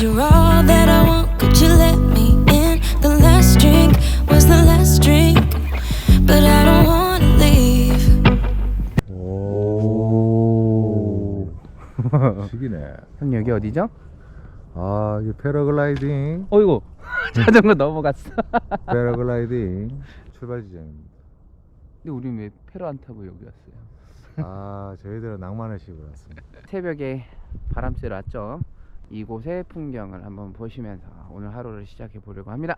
Cause you're all that I want. Could you let me in? The last drink was the last drink. But I don't wanna leave. 오. 죽이네. 형 여기 어디죠? 아, 이게 패러글라이딩. 어이구 자전거 넘어갔어 패러글라이딩 출발 지점입니다. 근데 우리 왜 패러 안 타고 여기 왔어요? 아, 저희들은 낭만을 씌우고 왔습니다. 새벽에 바람 쐬러 왔죠 이곳의 풍경을 한번 보시면서 오늘 하루를 시작해 보려고 합니다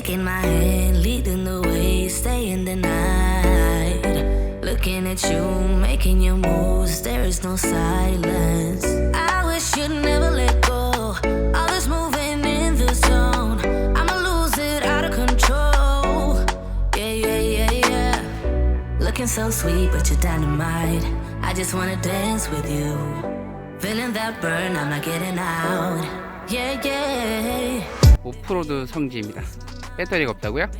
taking my hand, leading the way, staying the night. Looking at you, making your moves, there is no silence. I wish you'd never let Looking so sweet, but you're dynamite. I just wanna dance with you. Feeling that burn, I'm not getting out. Yeah, yeah. 오프로드 성지입니다 배터리가 없다고요?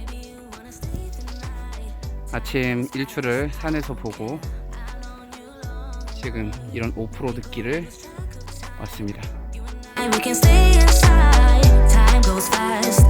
아침 일출을 산에서 보고 지금 이런 오프로드 길을 왔습니다 And we can stay inside. Time goes fast.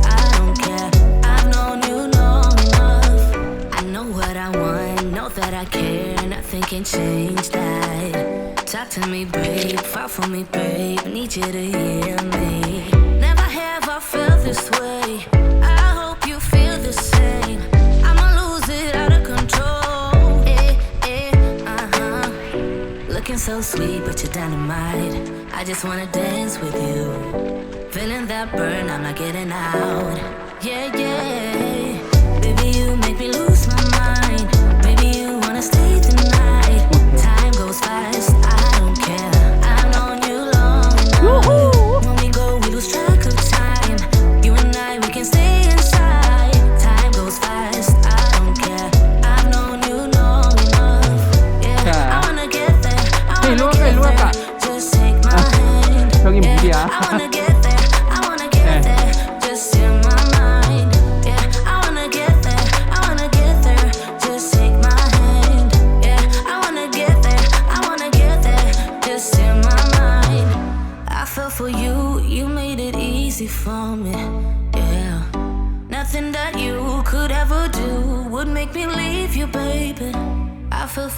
Nothing can change that. Talk to me, babe. Fall for me, babe. Need you to hear me. Never have I felt this way. I hope you feel the same. I'ma lose it out of control. Eh, eh, uh huh. Looking so sweet, but you're dynamite. I just wanna dance with you. Feeling that burn, I'm not getting out. Yeah, yeah. Baby, you make me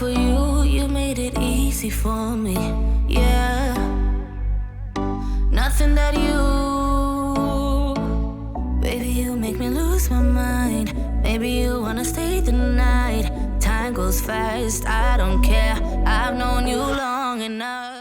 for you. You made it easy for me. Yeah. Nothing that you, baby, you make me lose my mind. Maybe you wanna stay the night. Time goes fast, I don't care. I've known you long enough.